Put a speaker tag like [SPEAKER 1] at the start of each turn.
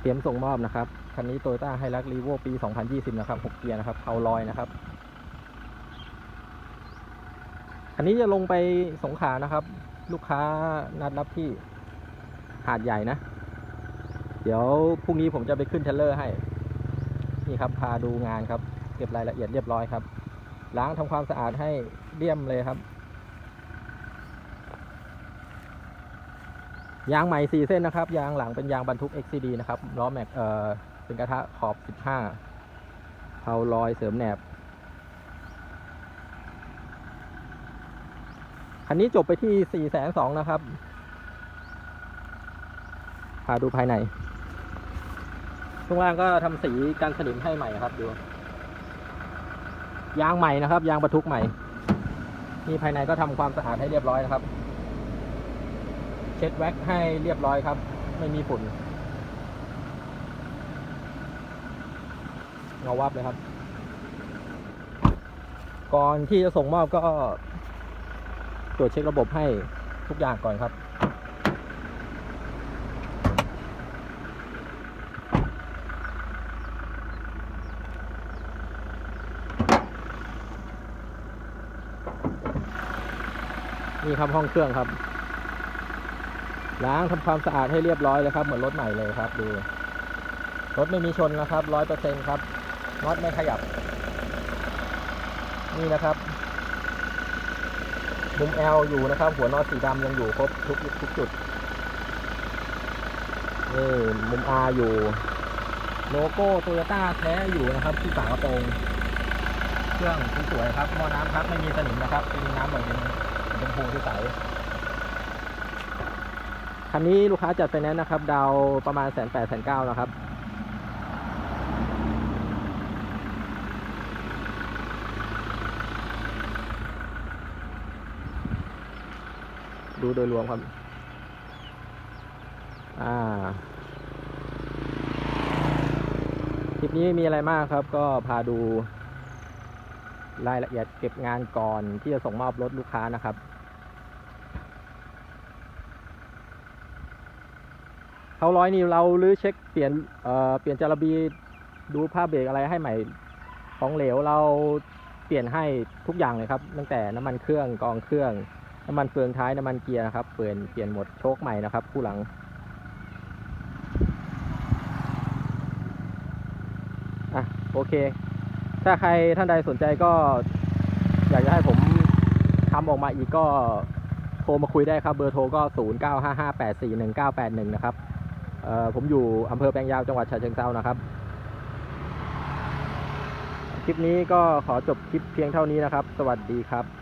[SPEAKER 1] เตรียมส่งมอบนะครับ คันนี้โตโยต้าไฮรักรีโวปี 2020 นะครับ 6 เกียร์นะครับเขาลอยนะครับ คันนี้จะลงไปสงขานะครับ ลูกค้านัดรับที่หาดใหญ่นะ เดี๋ยวพรุ่งนี้ผมจะไปขึ้นเทรลเลอร์ให้ นี่ครับพาดูงานครับ เก็บรายละเอียดเรียบร้อยครับ ล้างทำความสะอาดให้เลี่ยมเลยครับ ยางใหม่4เส้นนะครับ ยางหลังเป็นยางบรรทุก XCD นะครับล้อแม็กเอ่อเป็นกระทะขอบ 15เผาลอยเสริมแหนบคันนี้จบไปที่ 4 2 0 0นะครับ พาดูภายในช่วงล่างก็ทำสีกันสนิมให้ใหม่ครับดูยางใหม่นะครับ ยางบรรทุกใหม่นี่ภายในก็ทำความสะอาดให้เรียบร้อยนะครับ เช็ดแว็กให้เรียบร้อยครับ ไม่มีฝุ่นเงาวับเลยครับ ก่อนที่จะส่งมอบก็ตรวจเช็คระบบให้ทุกอย่างก่อนครับนี่ครับห้องเครื่องครับ ล้างทำความสะอาดให้เรียบร้อยเลยครับ เหมือนรถใหม่เลยครับดูรถไม่มีชนนะครับร้อยเปอร์เซ็นครับน็อตไม่ขยับ นี่นะครับมุม L อลอยู่นะครับ หัวน็อตสีดำยังอยู่ครบทุกทุกจุดนี่มุม R อยู่ โลโก้โตโยต้าแท้อยู่นะครับ ที่ฝากระโปรงเครื่องสวยๆครับหม้อน้ำครับไม่มีสนิมนะครับเป็นน้ำเหมือนเป็นเป็นพูที่ใส คันนี้ลูกค้าจัดไฟแนนซ์นะครับ ดาวประมาณแสนแปดแสนเก้านะครับดูโดยรวมครับ อ่า คลิปนี้ไม่มีอะไรมากครับ ก็พาดูรายละเอียดเก็บงานก่อนที่จะส่งมอบรถลูกค้านะครับ เขาร้อยนี่เราลื้อเช็คเปลี่ยนเอ่อเปลี่ยนจารบีดูผ้าเบรกอะไรให้ใหม่ของเหลวเราเปลี่ยนให้ทุกอย่างเลยครับตั้งแต่น้ำมันเครื่องกองเครื่อง น้ำมันเฟืองท้ายน้ำมันเกียร์นะครับเปลี่ยนเปลี่ยนหมดโชคใหม่นะครับคู่หลังอะโอเค ถ้าใครท่านใดสนใจก็อยากจะให้ผมทำออกมาอีกก็โทรมาคุยได้ครับ เบอร์โทรก็ 0 9 5 5 8 4 1 9 8 1 นะครับ ผมอยู่อำเภอแปลงยาวจังหวัดฉะเชิงเทรานะครับ คลิปนี้ก็ขอจบคลิปเพียงเท่านี้นะครับ สวัสดีครับ